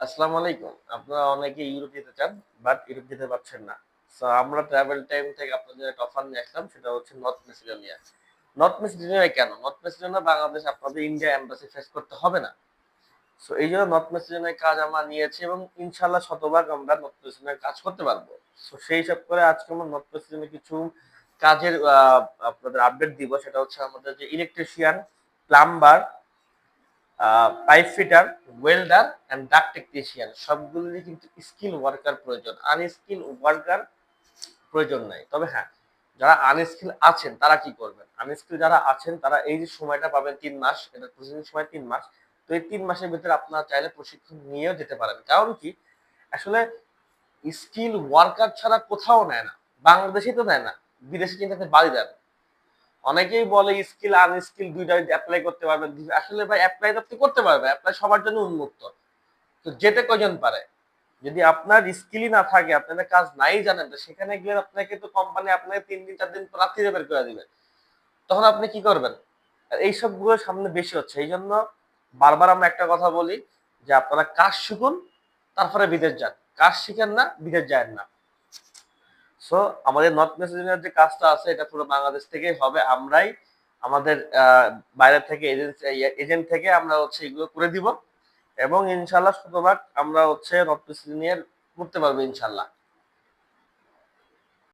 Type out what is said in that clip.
আসসালামু আলাইকুম। আপনারা অনেকে ইউরোপ যেতে চান, বাট ইউরোপ যেতে পারছেন না। সো আমরা ট্রাভেল টাইম থেকে আপনাদের একটা অফার নিয়ে আসলাম, সেটা হচ্ছে নর্থ মেসিডোনিয়া নর্থ মেসিডোনিয়া কেন? নর্থ মেসিডোনিয়া বাংলাদেশ আপনাদের ইন্ডিয়া এম্বাসি ফেস করতে হবে না। সো এই জন্য নর্থ মেসিডোনিয়ার কাজ আমরা নিয়েছি এবং ইনশাল্লাহ শতভাগ আমরা নর্থ মেসিডোনিয়ার কাজ করতে পারব। সো সেই হিসাব করে আজকে আমরা নর্থ মেসিডোনিয়ার কিছু কাজের আপনাদের আপডেট দিব। সেটা হচ্ছে আমাদের যে electrician plumber pipe fitter welder and duct technician সবগুলোরই কিন্তু স্কিল ওয়ার্কার প্রয়োজন। আনস্কিল ওয়ার্কার প্রয়োজন নাই। তবে হ্যাঁ যারা আনস্কিল আছেন, তারা কি করবেন? আনস্কিল যারা আছেন, তারা এই যে সময়টা পাবেন তিন মাস, এটা প্রসেসিং সময় তিন মাস। তো এই তিন মাসের ভিতরে আপনারা চাইলে প্রশিক্ষণ নিয়েও যেতে পারেন কারণ কি? আসলে স্কিল ওয়ার্কার ছাড়া কোথাও নেয় না। বাংলাদেশে তো নেয় না। বিদেশে কিন্তু আপনি বাড়ি দেন অনেকেই বলে স্কিল আনস্কিল দুইটাই অ্যাপ্লাই করতে পারবেন। আসলে ভাই অ্যাপ্লাই আপনি করতে পারবেন অ্যাপ্লাই সবার জন্য উন্মুক্ত। তো যেতে কজন পারে? যদি আপনার স্কিলই না থাকে আপনাদের কাজ নাই জানেন, তো সেখানে গিয়ে আপনাকে তো কোম্পানি আপনাকে তিন দিন, চার দিন রাত্রিরে বের করে দিবে। তখন আপনি কি করবেন? আর এইসবগুলো সামনে বেশি হচ্ছে। এই জন্য বারবার আমরা একটা কথা বলি যে, আপনারা কাজ শিখুন, তারপরে বিদেশ যান। কাজ শিখেন না, বিদেশ যায় না। সো আমাদের নর্থ মেসিডোনিয়ার যে কাজটা আছে, এটা পুরো বাংলাদেশ থেকেই হবে। আমরাই আমাদের বাইরে থেকে এজেন্সি এজেন্ট থেকে আমরা হচ্ছে এগুলো করে দিব। এবং ইনশাল্লাহ শতভাগ আমরা হচ্ছে নর্থ মেসিডোনিয়ার করতে পারব ইনশাল্লাহ